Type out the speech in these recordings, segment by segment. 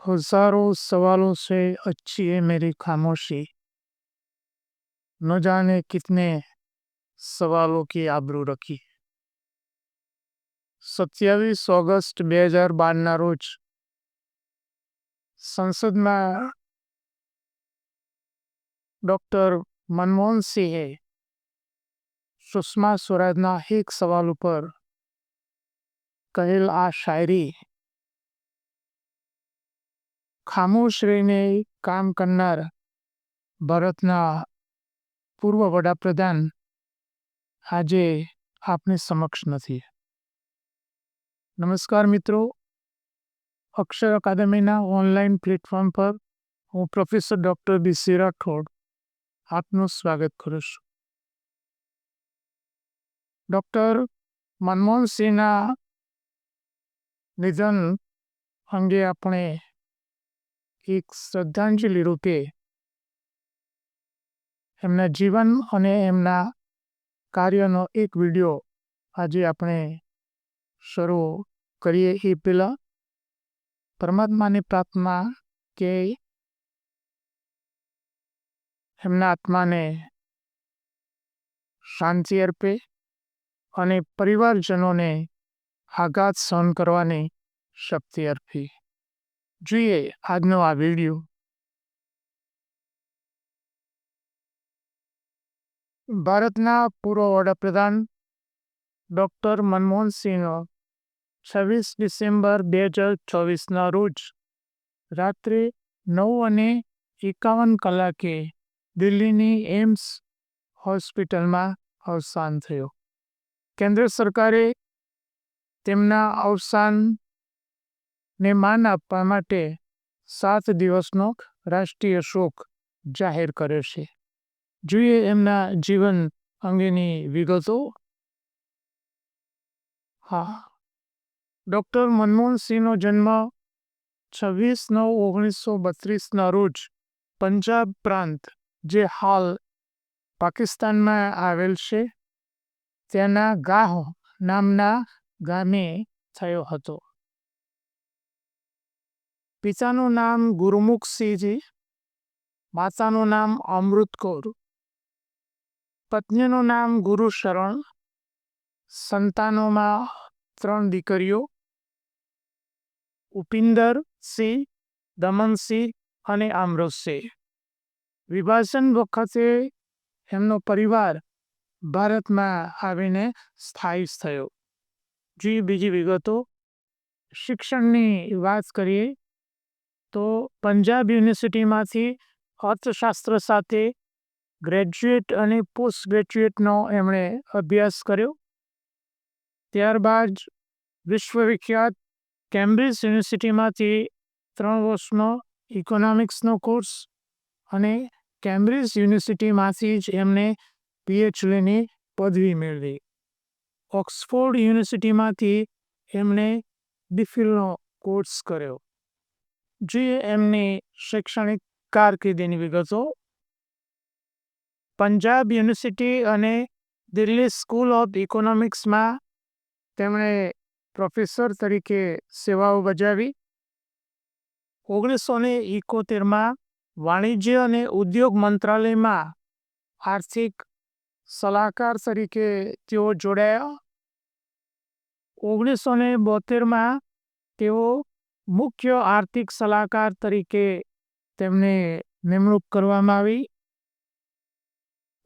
हज़ारों सवालों से अच्छी है मेरी खामोशी न जाने कितने सवालों की आबरू रखी સત્યાવીસ ઓગસ્ટ બે હજાર બારના રોજ સંસદમાં ડોક્ટર મનમોહન સિંહે સુષ્મા સ્વરાજના એક સવાલ ઉપર કહેલ આ શાયરી ખામોશ રહીને કામ કરનાર ભારતના પૂર્વ વડાપ્રધાન આજે આપની સમક્ષ નથી. નમસ્કાર મિત્રો. અક્ષર અકાદમીના ઓનલાઈન પ્લેટફોર્મ પર હું professor doctor B C Rathod આપનું સ્વાગત કરું છું. ડૉક્ટર મનમોહન સિંહના નિધન અંગે આપણે એક શ્રદ્ધાંજલિ રૂપે એમના જીવન અને એમના કાર્યનો એક વીડિયો આજે આપણે શરૂ કરીએ. એ પહેલાં પરમાત્માની પ્રાર્થના કે એમના આત્માને શાંતિ અર્પે અને પરિવારજનોને આઘાત સહન કરવાની શક્તિ અર્પી. જોઈએ આજનો આ વીડિયો ભારતના પૂર્વ વડાપ્રધાન ડૉક્ટર મનમોહન સિંહનો છવ્વીસ ડિસેમ્બર બે હજાર ચોવીસના રોજ રાત્રે નવ અને એકાવન કલાકે દિલ્હીની એમ્સ હોસ્પિટલમાં અવસાન થયું. કેન્દ્ર સરકારે તેમના અવસાનને માન આપવા માટે સાત દિવસનો રાષ્ટ્રીય શોક જાહેર કર્યો છે. જોઈએ એમના જીવન અંગેની વિગતો. હા. ડૉક્ટર મનમોહનસિંહનો જન્મ છવ્વીસ નવ ઓગણીસો બત્રીસના રોજ પંજાબ પ્રાંત, જે હાલ પાકિસ્તાનમાં આવેલ છે તેના ગાહ નામના ગામે થયો હતો. પિતાનું નામ ગુરુમુખસિંહજી માતાનું નામ અમૃત કૌર, પત્નીનું નામ ગુરુ શરણ, સંતાનોમાં ત્રણ દીકરીઓ ઉપિંદર સિંહ દમનસિંહ અને આમરોસિંહ વિભાજન વખતે એમનો પરિવાર ભારતમાં આવીને સ્થાયી થયો. જે બીજી વિગતો. શિક્ષણની વાત કરીએ તો પંજાબ યુનિવર્સિટીમાંથી અર્થશાસ્ત્ર સાથે ગ્રેજ્યુએટ અને પોસ્ટ ગ્રેજ્યુએટનો એમણે અભ્યાસ કર્યો. ત્યારબાદ વિશ્વવિખ્યાત કેમ્બ્રિજ યુનિવર્સિટીમાંથી ત્રણ વર્ષનો ઇકોનોમિક્સનો કોર્સ અને કેમ્બ્રિજ યુનિવર્સિટીમાંથી જ એમણે પીએચડીની પદવી મેળવી. ઓક્સફોર્ડ યુનિવર્સિટીમાંથી એમણે ડિફિલનો કોર્સ કર્યો. જે એમની શૈક્ષણિક કારકિર્દીની વિગતો પંજાબ યુનિવર્સિટી અને દિલ્હી સ્કૂલ ઓફ ઇકોનોમિક્સમાં તેમણે પ્રોફેસર તરીકે સેવાઓ બજાવી. ઓગણીસો ને એકોતેરમાં વાણિજ્ય અને ઉદ્યોગ મંત્રાલયમાં આર્થિક સલાહકાર તરીકે તેઓ જોડાયા. ઓગણીસો ને બોતેરમાં તેઓ મુખ્ય આર્થિક સલાહકાર તરીકે તેમને નિમણૂક કરવામાં આવી.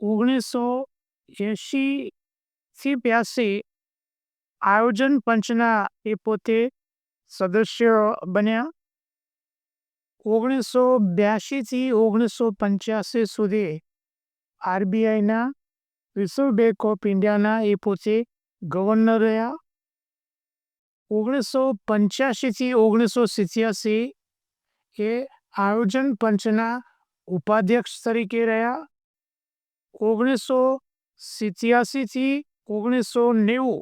ઓગણીસો એંશીથી બ્યાસી આયોજન પંચના એ પોતે સદસ્ય બન્યા. ઓગણીસો બ્યાસીથી ઓગણીસો પંચ્યાસી સુધી આરબીઆઈના રિઝર્વ બેંક ઓફ ઇન્ડિયાના એ પોતે ગવર્નર રહ્યા. ઓગણીસો પંચ્યાસીથી ઓગણીસો સિત્યાસી એ આયોજન પંચના ઉપાધ્યક્ષ તરીકે રહ્યા. ઓગણીસો સિત્યાસીથી ઓગણીસો નેવું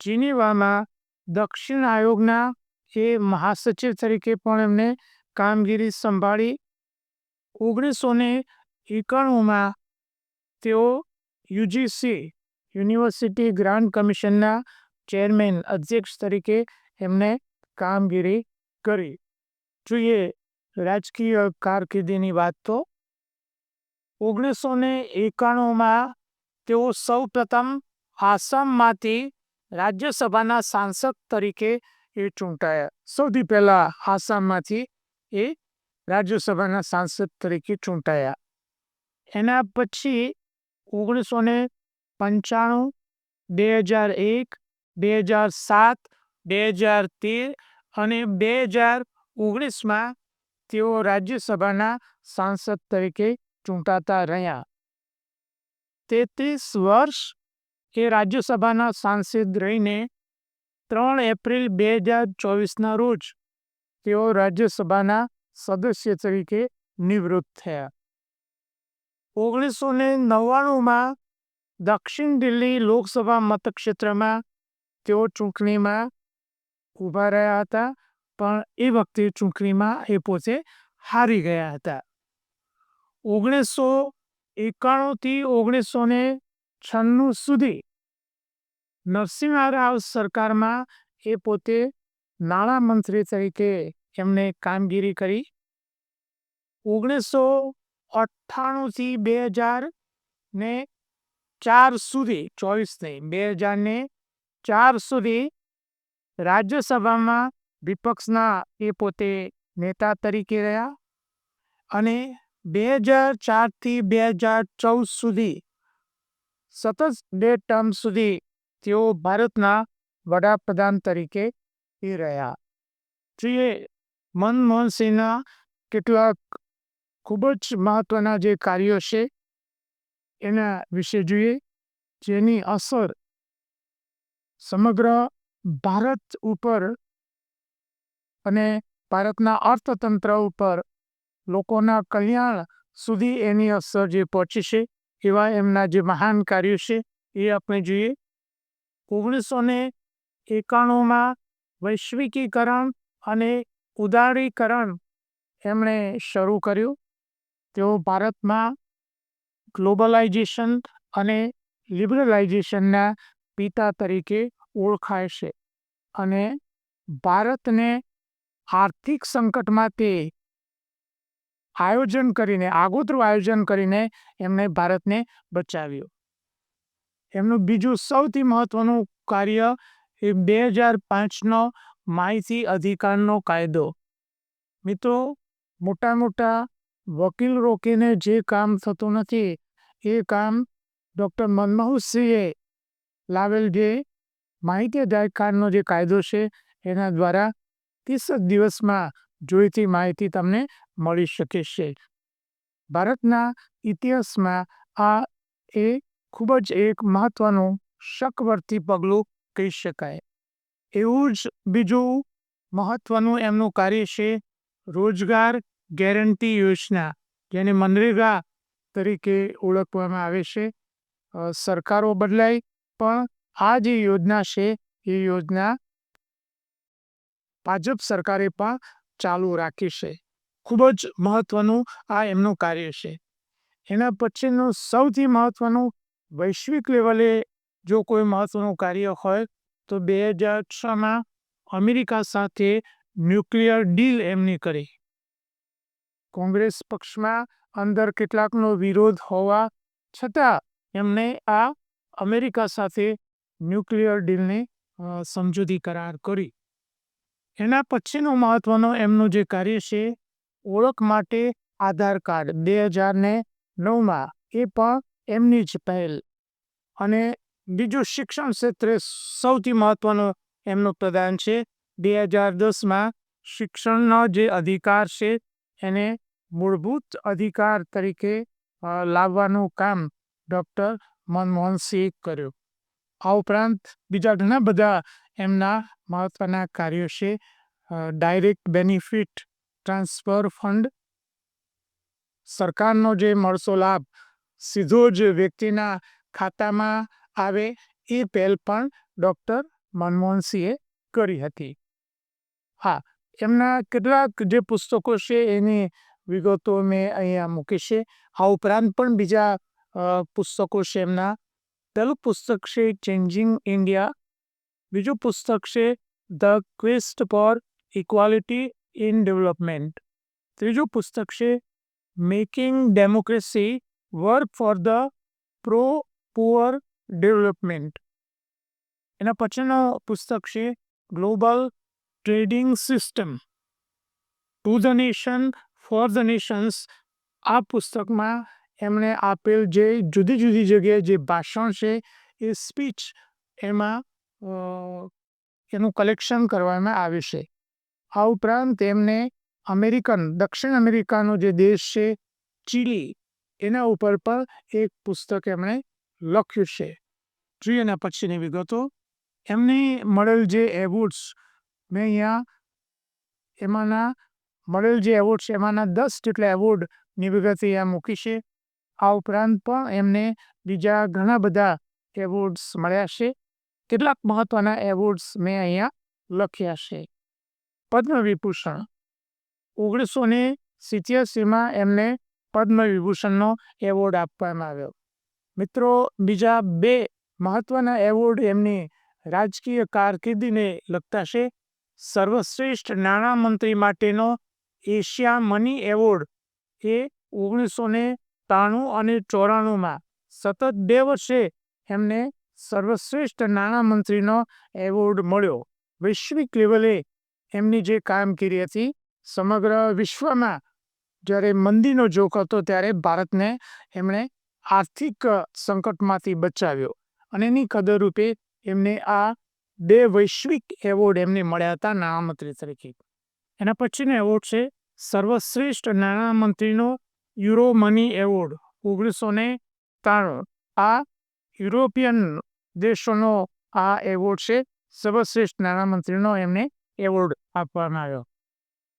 જીનીવામાં દક્ષિણ આયોગના એ મહાસચિવ તરીકે પણ એમને કામગીરી સંભાળી. ઓગણીસો ને એકાણુંમાં તેઓ યુજીસી યુનિવર્સિટી ગ્રાન્ટ કમિશનના ચેરમેન અધ્યક્ષ તરીકે એમને કામગીરી કરી. જોઈએ, રાજકીય કારકિર્દીની વાત તો ઓગણીસો ને એકાણુંમાં તેઓ સૌ પ્રથમ આસામમાંથી રાજ્યસભાના સાંસદ તરીકે એ ચૂંટાયા. સૌથી પહેલાં આસામમાંથી એ રાજ્યસભાના સાંસદ તરીકે ચૂંટાયા. એના પછી ઓગણીસો ને પંચાણું, બે હજાર એક બે હજાર સાત, બે હજાર તેર અને બે હજાર ઓગણીસમાં તેઓ રાજ્યસભાના સાંસદ તરીકે ચૂંટાતા રહ્યા. તેત્રીસ વર્ષ એ રાજ્યસભાના સાંસદ રહીને ત્રણ એપ્રિલ બે હજાર ચોવીસના રોજ તેઓ રાજ્યસભાના સદસ્ય તરીકે નિવૃત્ત થયા. ઓગણીસો ને નવ્વાણુંમાં દક્ષિણ દિલ્હી લોકસભા મતક્ષેત્રમાં તેઓ ચૂંટણીમાં ઊભા રહ્યા હતા, પણ એ વખતે ચૂંટણીમાં એ પોતે હારી ગયા હતા. ઓગણીસો એકાણુંથી ઓગણીસો ને છન્નું સુધી નરસિંહ રાવ સરકારમાં એ પોતે નાણામંત્રી તરીકે એમને કામગીરી કરી. ઓગણીસો અઠ્ઠાણુંથી બે હજાર ને ચાર સુધી, ચોવીસ નહીં, બે હજાર ને ચાર સુધી રાજ્યસભામાં વિપક્ષના એ પોતે નેતા તરીકે રહ્યા અને બે હજાર ચારથી બે હજાર ચૌદ સુધી સતત બે ટર્મ સુધી તેઓ ભારતના વડાપ્રધાન તરીકે એ રહ્યા. જોઈએ મનમોહન સિંહના કેટલાક ખૂબ જ મહત્વના જે કાર્યો છે એના વિશે જોઈએ, જેની અસર સમગ્ર ભારત ઉપર અને ભારતના અર્થતંત્ર ઉપર લોકોના કલ્યાણ સુધી એની અસર જે પહોંચી છે, એવા એમના જે મહાન કાર્યો છે, એ આપણે જોઈએ. ઓગણીસો ને એકાણુંમાં વૈશ્વિકીકરણ અને ઉદારીકરણ એમણે શરૂ કર્યું. તેઓ ભારતમાં ગ્લોબલાઇઝેશન અને લિબરલાઇઝેશનના પિતા તરીકે ઓળખાય છે. અને ભારતને આર્થિક સંકટમાં તે આયોજન કરીને, આગોતરું આયોજન કરીને એમણે ભારતને બચાવ્યું. એમનું બીજું સૌથી મહત્વનું કાર્ય એ બે હજાર પાંચનો માહિતી અધિકારનો કાયદો. મિત્રો મોટા મોટા વકીલ રોકીને જે કામ થતું નથી, એ કામ ડૉક્ટર મનમોહનસિંહે લાવેલ જે માહિતી અધિકારનો જે કાયદો છે, એના દ્વારા ત્રીસ જ દિવસમાં જોઈતી માહિતી તમને મળી શકે છે. ભારતના ઇતિહાસમાં આ એ ખૂબ જ એક મહત્વનું શકવર્તી પગલું કહી શકાય. એવું જ બીજું મહત્વનું એમનું કાર્ય છે, રોજગાર ગેરંટી યોજના, જેને મનરેગા તરીકે ઓળખવામાં આવે છે. સરકારો બદલાય પણ આ જે યોજના છે, એ યોજના ભાજપ સરકારે પણ ચાલુ રાખી છે. ખૂબ જ મહત્વનું આ એમનું કાર્ય છે. એના પછીનું સૌથી મહત્વનું વૈશ્વિક લેવલે જો કોઈ મહત્વનું કાર્ય હોય, તો બે હજાર છમાં અમેરિકા સાથે ન્યુક્લિયર ડીલ એમની કરી. કોંગ્રેસ પક્ષમાં અંદર કેટલાકનો વિરોધ હોવા છતાં એમને આ અમેરિકા સાથે ન્યુક્લિયર ડીલની સમજૂતી કરાર કરી. એના પછીનું મહત્વનો એમનું જે કાર્ય છે, ઓળખ માટે આધાર કાર્ડ બે હજાર ને નવમાં. એ પણ એમની જ પહેલ. અને બીજું શિક્ષણ ક્ષેત્રે સૌથી મહત્વનું એમનું પ્રદાન છે, બે હજાર દસમાં શિક્ષણનો જે અધિકાર છે, એને મૂળભૂત અધિકાર તરીકે લાવવાનું કામ ડૉક્ટર મનમોહનસિંહ કર્યું. આ ઉપરાંત બીજા ઘણા બધા એમના મહત્વના કાર્યો છે. ડાયરેક્ટ બેનિફિટ ટ્રાન્સફર ફંડ સરકારનો જે મળતો લાભ, સીધો જ વ્યક્તિના ખાતામાં આવે એ પહેલ પણ ડૉક્ટર મનમોહનસિંહે કરી હતી. હા, એમના કેટલાક જે પુસ્તકો છે એની વિગતો મેં અહીંયા મૂકી છે. આ ઉપરાંત પણ બીજા પુસ્તકો છે એમના. પહેલું પુસ્તક છે ચેન્જિંગ ઇન્ડિયા બીજું પુસ્તક છે the quest for equality in development ત્રીજું પુસ્તક છે making democracy work for the pro poor development એના પછીનું પુસ્તક છે global trading system to the nation for the nations આ પુસ્તકમાં એમણે આપેલ જે જુદી જુદી જગ્યાએ જે ભાષણ છે, એ સ્પીચ એમાં એનું કલેક્શન કરવામાં આવે છે. આ ઉપરાંત તેમને અમેરિકન, દક્ષિણ અમેરિકાનો જે દેશ છે, ચીલી, એના ઉપર પણ એક પુસ્તક એમણે લખ્યું છે. જોઈએ એના પછીની વિગતો. એમને મળેલ જે એવોર્ડ્સ મેં અહીંયા એમાંના, મળેલ જે એવોર્ડ છે, એમાંના દસ જેટલા એવોર્ડની વિગત અહીંયા મૂકી છે. આ ઉપરાંત પણ એમને બીજા ઘણા બધા એવોર્ડ્સ મળ્યા છે. કેટલાક મહત્ત્વના એવોર્ડ્સ મેં અહીંયા લખ્યા છે. પદ્મ વિભૂષણ ઓગણીસો ને સિત્યાસીમાં એમને પદ્મ વિભૂષણનો એવોર્ડ આપવામાં આવ્યો. મિત્રો, બીજા બે મહત્ત્વના એવોર્ડ એમની રાજકીય કારકિર્દીને લગતા છે. સર્વશ્રેષ્ઠ નાણામંત્રી માટેનો એશિયા મની એવોર્ડ એ ઓગણીસો ને ત્રાણું અને ચોરાણુંમાં સતત બે વર્ષે એમને સર્વશ્રેષ્ઠ નાણામંત્રીનો એવોર્ડ મળ્યો. વૈશ્વિક લેવલે એમની જે કામગીરી હતી, સમગ્ર વિશ્વમાં જ્યારે મંદીનો જોક હતો ત્યારે ભારતને એમણે આર્થિક સંકટમાંથી બચાવ્યો અને એની કદરરૂપે એમને આ બે વૈશ્વિક એવોર્ડ એમને મળ્યા હતા નાણામંત્રી તરીકે. એના પછીનો એવોર્ડ છે, સર્વશ્રેષ્ઠ નાણામંત્રીનો યુરો મની એવોર્ડ ઓગણીસો ને ત્રાણું. આ યુરોપિયન દેશોનો આ એવોર્ડ છે. સર્વશ્રેષ્ઠ નાણામંત્રીનો એમને એવોર્ડ આપવામાં આવ્યો.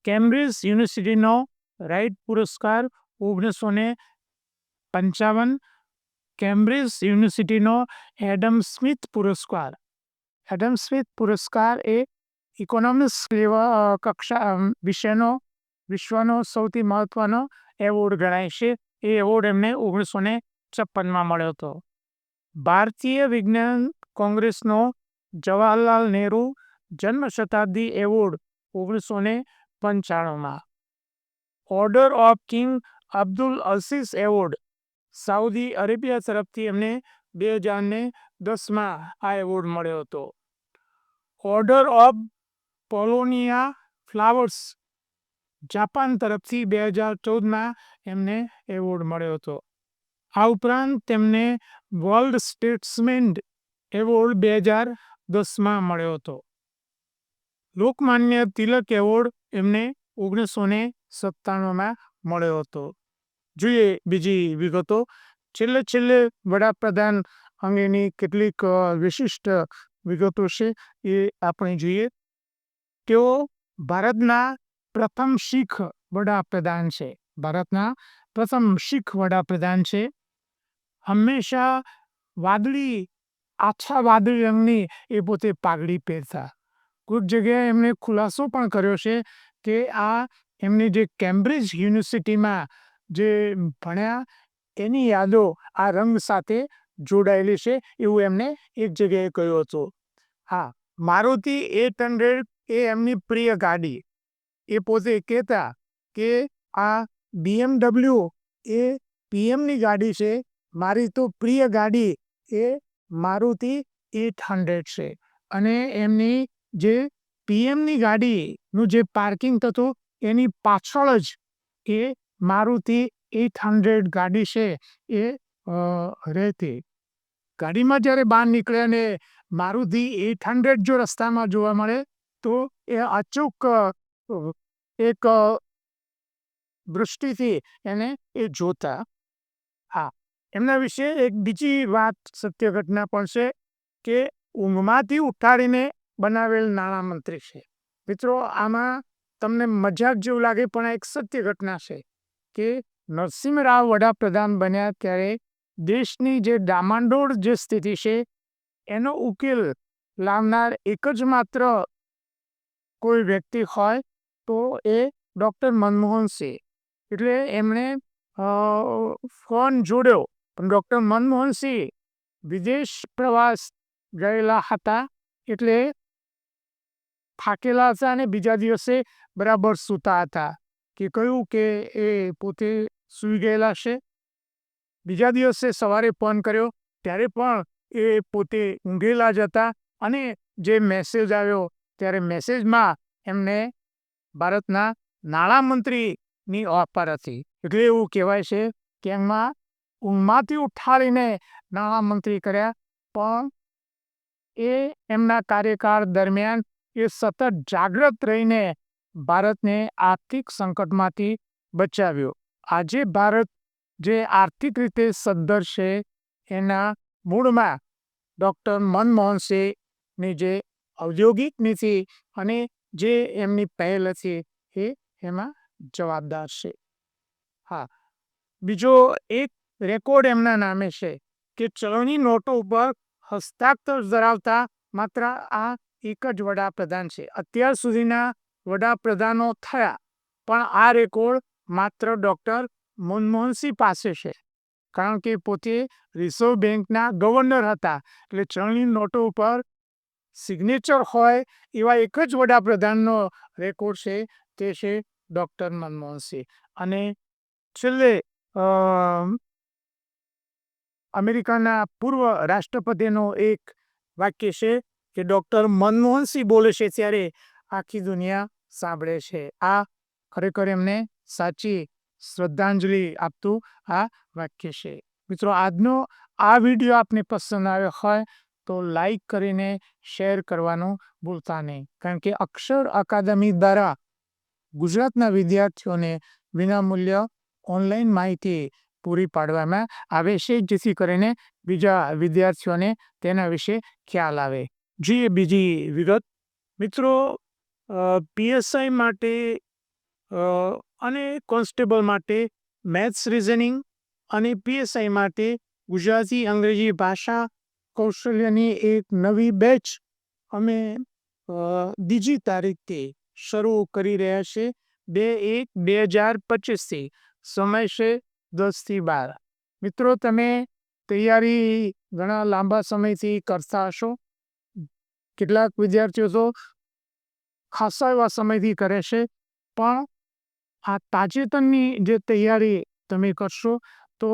કેમ્બ્રિજ યુનિવર્સિટીનો રાઇટ પુરસ્કાર ઓગણીસો ને પંચાવન. કેમ્બ્રિજ યુનિવર્સિટીનો એડમ સ્મિથ પુરસ્કાર. એડમ સ્મિથ પુરસ્કાર એ ઇકોનોમિક્સ કક્ષા વિશેનો, વિશ્વનો સૌથી મહત્વનો એવોર્ડ ગણાય છે. એ એવોર્ડ એમને ઓગણીસો ને છપ્પનમાં મળ્યો હતો. ભારતીય વિજ્ઞાન કોંગ્રેસનો જવાહરલાલ નહેરુ જન્મ શતાબ્દી એવોર્ડ ઓગણીસો ને પંચાણુંમાં. Order of King Abdul Aziz award Saudi Arabia તરફથી એમને બે હજાર ને દસમાં આ એવોર્ડ મળ્યો હતો. Order of Paulownia flowers Japan તરફથી બે હજાર ચૌદમાં એમને એવોર્ડ મળ્યો હતો. આ ઉપરાંત તેમને વર્લ્ડ સ્ટેટ્સમેન એવોર્ડ બે હજાર દસમાં મળ્યો હતો. લોકમાન્ય તિલક એવોર્ડ એમને ઓગણીસો ને સત્તાણુંમાં મળ્યો હતો. જોઈએ બીજી વિગતો. છેલ્લે છેલ્લે વડાપ્રધાન અંગેની કેટલીક વિશિષ્ટ વિગતો છે એ આપણે જોઈએ. તેઓ ભારતના પ્રથમ શીખ વડાપ્રધાન છે. ભારતના પ્રથમ શીખ વડાપ્રધાન છે. હંમેશા વાદળી, આછા વાદળી રંગની એ પોતે પાઘડી પહેરતા. કોઈક જગ્યાએ એમણે ખુલાસો પણ કર્યો છે કે આ એમની જે કેમ્બ્રિજ યુનિવર્સિટીમાં જે ભણ્યા, એની યાદો આ રંગ સાથે જોડાયેલી છે એવું એમને એક જગ્યાએ કહ્યું હતું. હા, મારુતિ એટ હંડ્રેડ એ એમની પ્રિય ગાડી. એ પોતે કહેતા કે આ બીએમડબલ્યુ એ પીએમની ગાડી છે, મારી તો પ્રિય ગાડી એ મારુતિ એટ હંડ્રેડ છે. અને એમની જે પીએમની ગાડીનું જે પાર્કિંગ થતું, એની પાછળ જ એ મારુતિ એટ હંડ્રેડ ગાડી છે એ રહેતી. ગાડીમાં જ્યારે બહાર નીકળે અને મારુતિ એટ હંડ્રેડ જો રસ્તામાં જોવા મળે, તો એ અચૂક એક દૃષ્ટિથી એને એ જોતા. હા, એમના વિશે એક બીજી વાત સત્ય ઘટના પણ છે કે ઊંઘમાંથી ઉઠાડીને બનાવેલ નાણામંત્રી છે. મિત્રો, આમાં તમને મજાક જેવું લાગે, પણ એક સત્ય ઘટના છે કે નરસિંહ રાવ વડાપ્રધાન બન્યા ત્યારે દેશની જે ડામાંડોળ જે સ્થિતિ છે, એનો ઉકેલ લાવનાર એક જ માત્ર કોઈ વ્યક્તિ હોય તો એ ડૉક્ટર મનમોહન સિંહ. એટલે એમણે ફોન જોડ્યો. પણ ડૉક્ટર મનમોહન સિંહ વિદેશ પ્રવાસ ગયેલા હતા. એટલે થાકેલા હતા અને બીજા દિવસે બરાબર સૂતા હતા કે કહ્યું કે એ પોતે સૂઈ ગયેલા છે. બીજા દિવસે સવારે ફોન કર્યો. ત્યારે પણ એ પોતે ઊંઘેલા જ હતા અને જે મેસેજ આવ્યો, ત્યારે મેસેજમાં એમને ભારતના નાણામંત્રીની ઓફર હતી. એટલે એવું કહેવાય છે કે એમાં ઊંઘમાંથી ઉઠાડીને નાણામંત્રી કર્યા, પણ એ એમના કાર્યકાળ દરમિયાન એ સતત જાગૃત રહીને ભારતને આર્થિક સંકટમાંથી બચાવ્યો. આજે ભારત જે આર્થિક રીતે સદ્ધર છે, એના મૂળમાં ડૉક્ટર મનમોહન સિંહની જે ઔદ્યોગિક નીતિ અને જે એમની પહેલ હતી એ એમાં જવાબદાર છે. હા, બીજો એક રેકોર્ડ એમના નામે છે કે ચલણી નોટો ઉપર હસ્તાક્ષર ધરાવતા માત્ર આ એક જ વડાપ્રધાન છે. અત્યાર સુધીના વડાપ્રધાનો થયા, પણ આ રેકોર્ડ માત્ર ડૉક્ટર મનમોહનસિંહ પાસે છે, કારણ કે પોતે રિઝર્વ બેંકના ગવર્નર હતા, એટલે ચલણી નોટો ઉપર સિગ્નેચર હોય એવા એક જ વડાપ્રધાનનો રેકોર્ડ છે, તે છે ડૉક્ટર મનમોહનસિંહ અને છેલ્લે અમેરિકાના પૂર્વ રાષ્ટ્રપતિનો એક વાક્ય છે કે ડૉક્ટર મનમોહનસિંહ બોલે છે ત્યારે આખી દુનિયા સાંભળે છે. આ ખરેખર એમને સાચી શ્રદ્ધાંજલિ આપતું આ વાક્ય છે. મિત્રો, આજનો આ વીડિયો આપને પસંદ આવ્યો હોય તો લાઈક કરીને શેર કરવાનું ભૂલતા નહીં. કારણ કે અક્ષર અકાદમી દ્વારા ગુજરાતના વિદ્યાર્થીઓને વિનામૂલ્ય ઓનલાઈન માહિતી પૂરી પાડવામાં આવે છે, જેથી કરીને બીજા વિદ્યાર્થીઓને તેના વિશે ખ્યાલ આવે. જોઈએ બીજી વિગત. મિત્રો પીએસઆઈ માટે અને કોન્સ્ટેબલ માટે મેથ્સ રિઝનિંગ અને પીએસઆઈ માટે ગુજરાતી અંગ્રેજી ભાષા કૌશલ્યની એક નવી બેચ અમે બીજી તારીખથી શરૂ કરી રહ્યા છે બે એક બે હજાર પચીસથી. સમય છે દસથી બાર. મિત્રો, તમે તૈયારી ઘણા લાંબા સમયથી કરતા હશો. કેટલાક વિદ્યાર્થીઓ તો ખાસા એવા સમયથી કરે છે. પણ આ તાજેતરની જે તૈયારી તમે કરશો, તો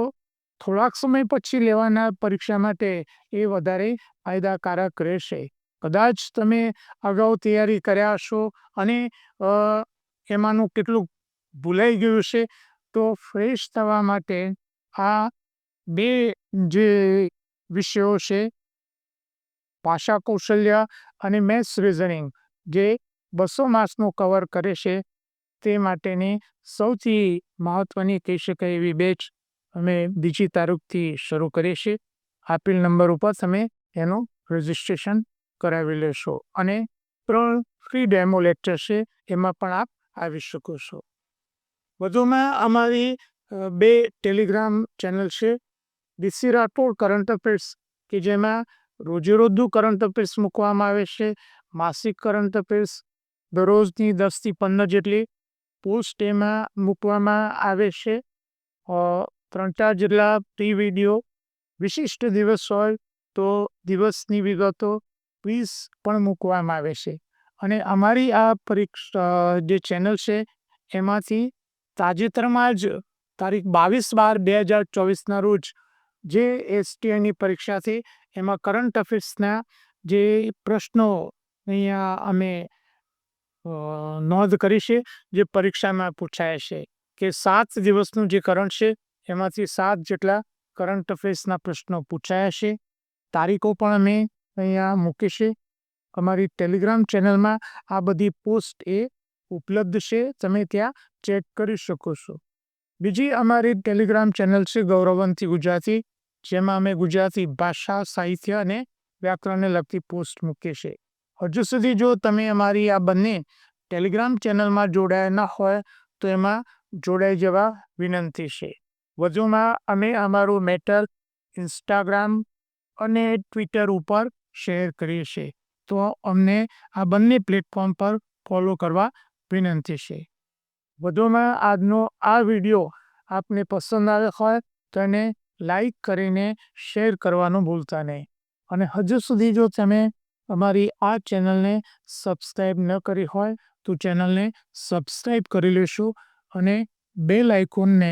થોડાક સમય પછી લેવાના પરીક્ષા માટે એ વધારે ફાયદાકારક રહેશે. કદાચ તમે અગાઉ તૈયારી કર્યા હશો અને એમાંનું કેટલું ભૂલાઈ ગયું છે તો ફ્રેશ થવા માટે આ બે જે વિષયો છે ભાષા કૌશલ્ય અને મેથ્સ રિઝનિંગ જે બસો માર્ક્સનું કવર કરે છે, તે માટેની સૌથી મહત્ત્વની કહી શકાય એવી બેચ અમે બીજી તારીખથી શરૂ કરીએ છીએ. આપેલ નંબર ઉપર તમે એનું રજિસ્ટ્રેશન કરાવી લેશો અને ત્રણ ફ્રી ડેમો લેક્ચર છે એમાં પણ આપ આવી શકો છો. વધુમાં અમારી બે ટેલિગ્રામ ચેનલ છે. ડીસી રાઠોડ કરંટ અફેર્સ કે જેમાં રોજેરોજનું કરંટ અફેર્સ મૂકવામાં આવે છે. માસિક કરંટ અફેર્સ દરરોજની દસથી પંદર જેટલી પોસ્ટ એમાં મૂકવામાં આવે છે. ત્રણ ચાર જેટલા પ્રી વીડિયો વિશિષ્ટ દિવસ હોય તો દિવસની વિગતો ક્વિઝ પણ મૂકવામાં આવે છે. અને અમારી આ પરીક્ષા જે ચેનલ છે, એમાંથી તાજેતરમાં જ તારીખ બાવીસ બાર બે હજાર ચોવીસના રોજ જે એસટીઆઈની પરીક્ષા થઈ એમાં કરંટ અફેર્સના જે પ્રશ્નો અહીંયા અમે નોંધ કરી છે, જે પરીક્ષામાં પૂછાય છે કે સાત દિવસનું જે કરંટ છે એમાંથી સાત જેટલા કરંટ અફેર્સના પ્રશ્નો પૂછાયા છે. તારીખો પણ અમે અહીંયા મૂકી છે. અમારી ટેલિગ્રામ ચેનલમાં આ બધી પોસ્ટ એ ઉપલબ્ધ છે. તમે ત્યાં ચેક કરી શકો છો. બીજી અમારી ટેલિગ્રામ ચેનલ છે ગૌરવંતી ગુજરાતી, જેમાં અમે ગુજરાતી ભાષા, સાહિત્ય અને વ્યાકરણને લગતી પોસ્ટ મૂકીએ છીએ. હજુ સુધી જો તમે અમારી આ બંને ટેલિગ્રામ ચેનલમાં જોડાયા ન હોય, તો એમાં જોડાઈ જવા વિનંતી છે. વધુમાં અમે અમારું મેટર ઇન્સ્ટાગ્રામ અને ટ્વિટર ઉપર શેર કરીએ છીએ. તો અમને આ બંને પ્લેટફોર્મ પર ફોલો કરવા વિનંતી છે. વધુમાં આજનો આ વીડિયો આપને પસંદ આવ્યો હોય તો એને લાઈક કરીને શેર કરવાનું ભૂલતા નહીં. અને હજુ સુધી જો તમે અમારી આ ચેનલને સબસ્ક્રાઈબ ન કરી હોય તો ચેનલને સબસ્ક્રાઈબ કરી લેશો અને બેલ આઇકોનને